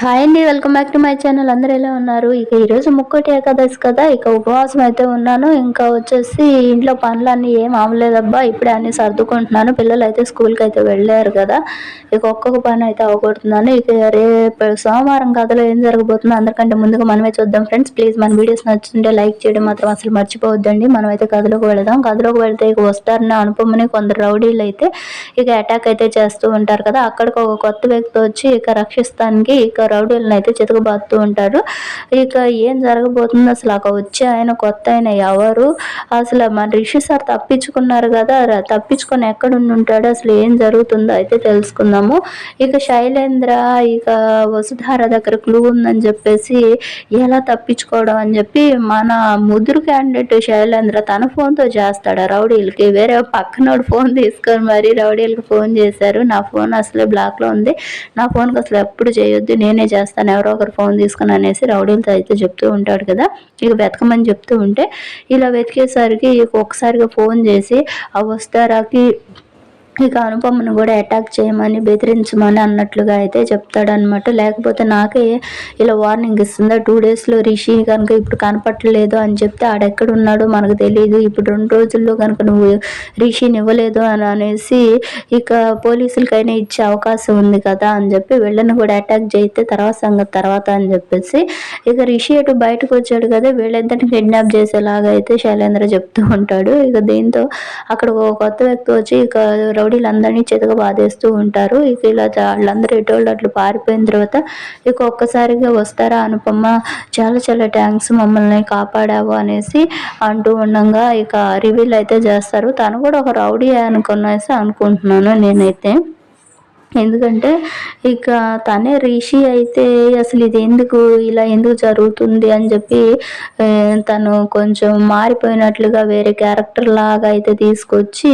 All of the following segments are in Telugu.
హాయ్ అండి welcome back to my channel. అందరూ ఎలా ఉన్నారు? ఇక ఈరోజు ముక్కోటి ఏకాదశి కదా ఇక ఉపవాసం అయితే ఉన్నాను. ఇంకా వచ్చేసి ఇంట్లో పనులన్నీ ఏం అవ్వలేదబ్బా ఇప్పుడే అన్ని సర్దుకుంటున్నాను. పిల్లలు అయితే స్కూల్కి అయితే వెళ్ళారు కదా ఇక ఒక్కొక్క పని అయితే అవ్వకూడుతున్నాను ఇక రేపు సోమవారం కథలో ఏం జరగబోతుందో అందరికంటే ముందుగా మనమే చూద్దాం ఫ్రెండ్స్. ప్లీజ్ మన వీడియోస్ నచ్చుతుంటే లైక్ చేయడం మాత్రం అసలు మర్చిపోవద్దండి. మనం అయితే కథలోకి వెళదాం. కథలోకి వెళ్తే ఇక వస్తారని అనుపమని కొందరు రౌడీలు అయితే ఇక అటాక్ అయితే చేస్తూ ఉంటారు కదా అక్కడికి ఒక కొత్త వ్యక్తి వచ్చి ఇక రక్షిస్తానికి ఇక రౌడీలను అయితే చితకబాదుతూ ఉంటారు. ఇక ఏం జరగబోతుంది అసలు అక్కడ వచ్చే ఆయన కొత్త ఆయన ఎవరు? అసలు మన రిషి సార్ తప్పించుకున్నారు కదా తప్పించుకొని ఎక్కడ ఉంటాడు అసలు ఏం జరుగుతుందో అయితే తెలుసుకుందాము. ఇక శైలేంద్ర ఇక వసుధార దగ్గర క్లూ ఉందని చెప్పేసి ఎలా తప్పించుకోవడం అని చెప్పి మన ముదురు క్యాండిడేట్ శైలేంద్ర తన ఫోన్తో చేస్తాడు రౌడీలకి. వేరే పక్కనోడు ఫోన్ తీసుకొని మరి రౌడీలకి ఫోన్ చేశారు. నా ఫోన్ అసలే బ్లాక్లో ఉంది. నా ఫోన్కి అసలు ఎప్పుడు చేయొద్దు. నేను చేస్తాను ఎవరో ఒకరు ఫోన్ తీసుకుని అనేసి రౌడీలతో అయితే చెప్తూ ఉంటాడు కదా. ఇక వెతకమని చెప్తూ ఉంటే ఇలా వెతికేసరికి ఇక ఒకసారిగా ఫోన్ చేసి ఆ వస్తారాకి ఇక అనుపమను కూడా అటాక్ చేయమని బెదిరించమని అన్నట్లుగా అయితే చెప్తాడనమాట లేకపోతే నాకే ఇలా వార్నింగ్ ఇస్తుందా? టూ డేస్లో రిషి కనుక ఇప్పుడు కనపట్టలేదు అని చెప్తే ఆడెక్కడున్నాడో మనకు తెలియదు ఇప్పుడు రెండు రోజుల్లో కనుక నువ్వు రిషిని ఇవ్వలేదు అని అనేసి ఇక పోలీసులకైనా ఇచ్చే అవకాశం ఉంది కదా అని చెప్పి వీళ్ళని కూడా అటాక్ చేస్తే తర్వాత సంగతి తర్వాత అని చెప్పేసి ఇక రిషి అటు బయటకు వచ్చాడు కదా వీళ్ళిద్దరిని కిడ్నాప్ చేసేలాగా అయితే శైలేంద్ర చెప్తూ ఉంటాడు. ఇక దీంతో అక్కడ ఒక కొత్త వ్యక్తి వచ్చి ఇక రౌడీలందరినీ చేతగా బాధేస్తూ ఉంటారు. ఇక ఇలా వాళ్ళందరూ ఎటోళ్ళు అట్లు పారిపోయిన తర్వాత ఇక ఒక్కసారిగా వస్తారా అనుపమ్మ చాలా చాలా థ్యాంక్స్ మమ్మల్ని కాపాడావు అనేసి అంటూ ఉండగా ఇక రివీల్ అయితే చేస్తారు. తను కూడా ఒక రౌడీ అనుకునేసి అనుకుంటున్నాను నేనైతే. ఎందుకంటే ఇక తనే రిషి అయితే అసలు ఇది ఎందుకు ఇలా ఎందుకు జరుగుతుంది అని చెప్పి తను కొంచెం మారిపోయినట్లుగా వేరే క్యారెక్టర్ లాగా అయితే తీసుకొచ్చి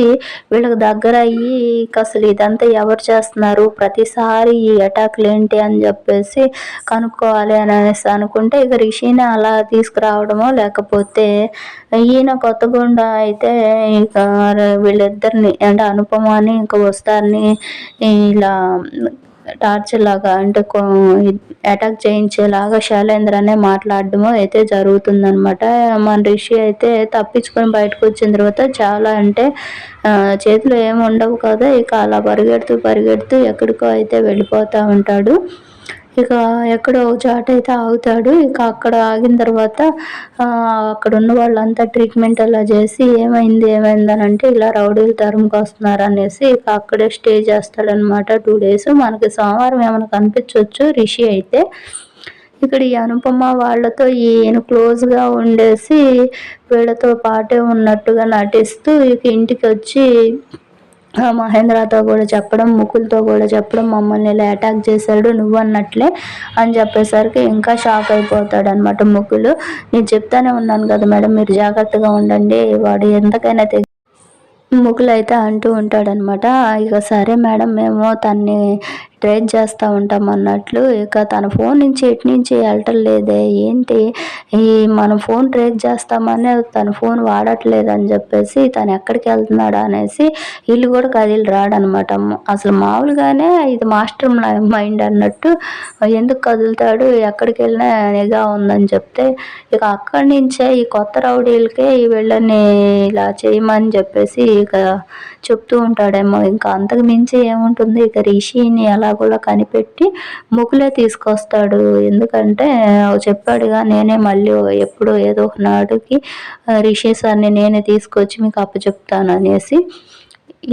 వీళ్ళకి దగ్గర అయ్యి అసలు ఇదంతా ఎవరు చేస్తున్నారు? ప్రతిసారి ఈ అటాక్లు ఏంటి అని చెప్పేసి కనుక్కోవాలి అనేసి అనుకుంటే ఇక రిషిని అలా తీసుకురావడమో లేకపోతే ఈయన కొత్తగుండ అయితే ఇక వీళ్ళిద్దరిని అంటే అనుపమాని ఇంకా వస్తారని ఇలా ఇలా టార్చర్ లాగా అంటే అటాక్ చేయించేలాగా శైలేంద్రనే మాట్లాడడము అయితే జరుగుతుందనమాట మన రిషి అయితే తప్పించుకొని బయటకు వచ్చిన తర్వాత చాలా అంటే చేతిలో ఏమి ఉండవు కదా ఇక అలా పరిగెడుతూ పరిగెడుతూ ఎక్కడికో అయితే వెళ్ళిపోతూ ఉంటాడు. ఇక ఎక్కడో ఒక అయితే ఆగుతాడు. ఇక అక్కడ ఆగిన తర్వాత అక్కడ ఉన్న వాళ్ళంతా ట్రీట్మెంట్ అలా చేసి ఏమైంది ఏమైంది అని అంటే ఇలా రౌడీలు తరుముకు వస్తున్నారు అనేసి ఇక అక్కడే స్టే చేస్తాడనమాట టూ డేస్ మనకి సోమవారం ఏమైనా కనిపించవచ్చు రిషి అయితే. ఇక్కడ ఈ అనుపమ వాళ్ళతో ఈయన క్లోజ్గా ఉండేసి వీళ్ళతో పాటే ఉన్నట్టుగా నటిస్తూ ఇక ఇంటికి వచ్చి మహేంద్రతో కూడా చెప్పడం ముకుల్తో కూడా చెప్పడం మమ్మల్ని ఇలా అటాక్ చేశాడు నువ్వు అన్నట్లే అని చెప్పేసరికి ఇంకా షాక్ అయిపోతాడు అనమాట ముకులు. నేను చెప్తానే ఉన్నాను కదా మేడం మీరు జాగ్రత్తగా ఉండండి వాడు ఎంతకైనా ముకులు అయితే అంటూ ఉంటాడనమాట ఇక సరే మేడం మేము తన్ని ట్రేస్ చేస్తూ ఉంటాం అన్నట్లు ఇక తన ఫోన్ నుంచి ఎటు నుంచి వెళ్ళటం లేదే. ఏంటి? ఈ మనం ఫోన్ ట్రేస్ చేస్తామని తన ఫోన్ వాడట్లేదు అని చెప్పేసి తను ఎక్కడికి వెళ్తున్నాడు అనేసి వీళ్ళు కూడా కదిలి రాడనమాట. అసలు మామూలుగానే ఇది మాస్టర్ మైండ్ అన్నట్టు ఎందుకు కదులుతాడు? ఎక్కడికి వెళ్ళినా నిఘా ఉందని చెప్తే ఇక అక్కడి నుంచే ఈ కొత్త రౌడీలకే ఈ వీళ్ళని ఇలా చేయమని చెప్పేసి ఇక చెప్తూ ఉంటాడేమో. ఇంకా అంతకు మించి ఏముంటుంది? ఇక రిషిని కూడా కనిపెట్టి ముగ్గులే తీసుకొస్తాడు. ఎందుకంటే చెప్పాడుగా నేనే మళ్ళీ ఎప్పుడో ఏదో ఒక నాడుకి రిషి సార్ని నేనే తీసుకొచ్చి మీకు అప్పచెప్తాను అనేసి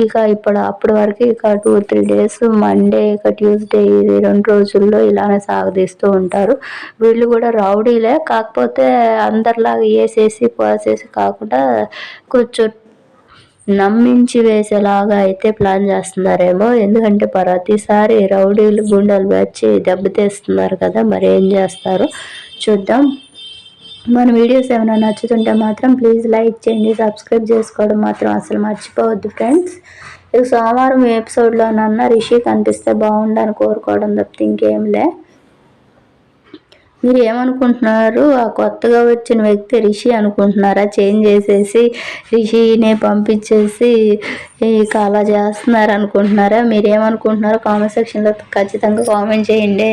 ఇక ఇప్పుడు అప్పటి వరకు ఇక టూ త్రీ డేస్ మండే ఇక ట్యూస్డే ఇది రెండు రోజుల్లో ఇలానే సాగదీస్తూ ఉంటారు. వీళ్ళు కూడా రౌడీలే కాకపోతే అందరిలాగా వేసేసి పోసేసి కాకుండా కూర్చో నమ్మించి వేసేలాగా అయితే ప్లాన్ చేస్తున్నారేమో. ఎందుకంటే ప్రతిసారి రౌడీలు గుండెలు వచ్చి దెబ్బతీస్తున్నారు కదా మరి ఏం చేస్తారు? చూద్దాం. మన వీడియోస్ ఏమైనా నచ్చుతుంటే మాత్రం ప్లీజ్ లైక్ చేయండి సబ్స్క్రైబ్ చేసుకోవడం మాత్రం అసలు మర్చిపోవద్దు ఫ్రెండ్స్. ఇక సోమవారం ఎపిసోడ్లోనన్నా రిషి కనిపిస్తే బాగుండని కోరుకోవడం తప్పితే ఇంకేం లే. మీరు ఏమనుకుంటున్నారు ఆ కొత్తగా వచ్చిన వ్యక్తి రిషి అనుకుంటున్నారా? చేంజ్ చేసేసి రిషిని పంపించేసి ఇక అలా చేస్తున్నారు అనుకుంటున్నారా మీరు ఏమనుకుంటున్నారో కామెంట్ సెక్షన్లో ఖచ్చితంగా కామెంట్ చేయండి.